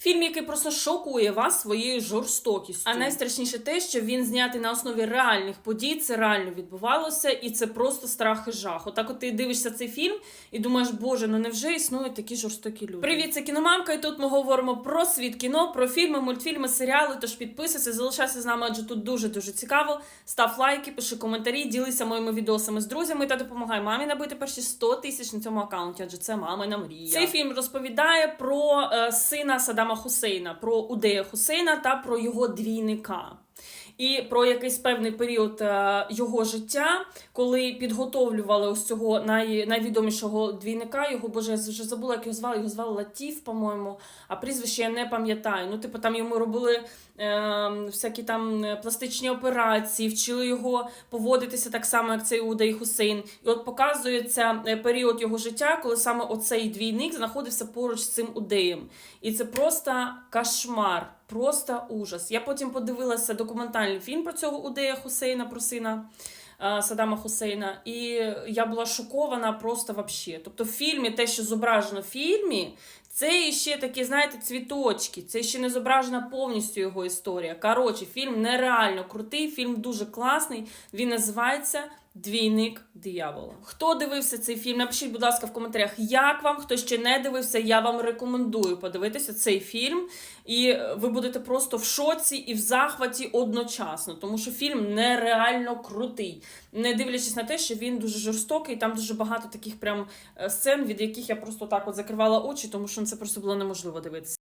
Фільм, який просто шокує вас своєю жорстокістю. А найстрашніше те, що він знятий на основі реальних подій, це реально відбувалося, і це просто страх і жах. Отак, от ти дивишся цей фільм і думаєш, боже, ну невже існують такі жорстокі люди? Привіт, це кіномамка, і тут ми говоримо про світ кіно, про фільми, мультфільми, серіали. Тож підписуйся, залишайся з нами, адже тут дуже дуже цікаво. Став лайки, пиши коментарі, ділися моїми відосами з друзями та допомагай мамі набити перші 100 тисяч на цьому аккаунті, адже це мамина мрія. Цей фільм розповідає про е, сина Саддама Хусейна, про Удея Хусейна та про його двійника. І про якийсь певний період е, його життя, коли підготовлювали ось цього най, найвідомішого двійника. Його боже, я вже забула, як його звали. Його звали Латіф, по-моєму, а прізвище я не пам'ятаю. Ну, типу, там йому робили е, всякі там пластичні операції, вчили його поводитися так само, як цей Удей Хусейн. І от показується е, період його життя, коли саме оцей двійник знаходився поруч з цим удеєм. І це просто кошмар. Просто ужас. Я потім подивилася документальний фільм про цього Удея Хусейна, про сина е, Саддама Хусейна, і я була шокована просто вообще. Тобто, в фільмі, те, що зображено в фільмі, це ще такі, знаєте, цвіточки. Це ще не зображена повністю його історія. Коротше, фільм нереально крутий, фільм дуже класний. Він називається Двійник диявола. Хто дивився цей фільм? Напишіть, будь ласка, в коментарях, як вам. Хто ще не дивився, я вам рекомендую подивитися цей фільм. І ви будете просто в шоці і в захваті одночасно, тому що фільм нереально крутий. Не дивлячись на те, що він дуже жорстокий, там дуже багато таких прям е, сцен, від яких я просто так от закривала очі, тому що це просто було неможливо дивитися.